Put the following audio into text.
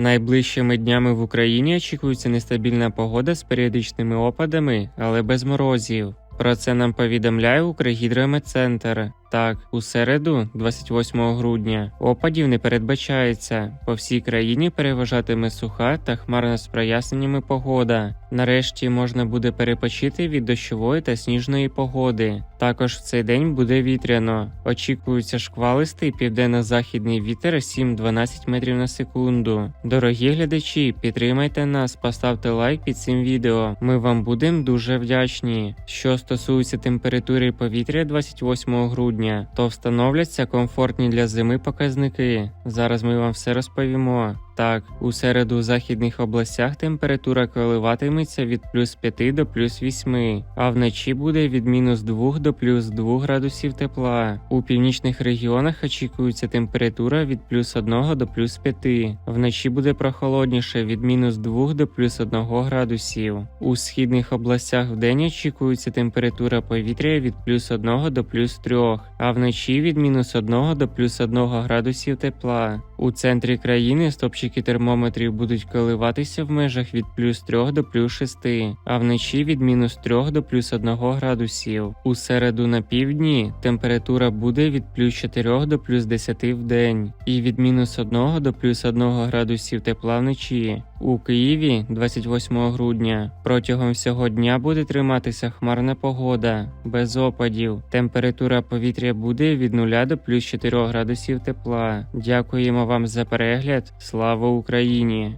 Найближчими днями в Україні очікується нестабільна погода з періодичними опадами, але без морозів. Про це нам повідомляє Укргідрометцентр. Так, у середу, 28 грудня, опадів не передбачається. По всій країні переважатиме суха та хмарна з проясненнями погода. Нарешті можна буде перепочити від дощової та сніжної погоди. Також в цей день буде вітряно. Очікується шквалистий південно-західний вітер 7-12 метрів на секунду. Дорогі глядачі, підтримайте нас, поставте лайк під цим відео. Ми вам будемо дуже вдячні. Що стосується температури повітря 28 грудня, то встановляться комфортні для зими показники. Зараз ми вам все розповімо. Так, у середу західних областях температура коливатиметься від плюс 5 до плюс 8, а вночі буде від мінус 2 до плюс 2 градусів тепла. У північних регіонах очікується температура від плюс 1 до плюс 5. Вночі буде прохолодніше від мінус 2 до плюс 1 градусів. У східних областях вдень очікується температура повітря від плюс 1 до плюс 3, а вночі від мінус 1 до плюс 1 градусів тепла. У центрі країни стопчики термометрів будуть коливатися в межах від плюс 3 до плюс 6, а вночі від мінус 3 до плюс 1 градусів. У середу на півдні температура буде від плюс 4 до плюс 10 в день і від мінус 1 до плюс 1 градусів тепла вночі. У Києві 28 грудня протягом всього дня буде триматися хмарна погода без опадів. Температура повітря буде від 0 до плюс 4 градусів тепла. Дякуємо вам за перегляд. Слава Україні!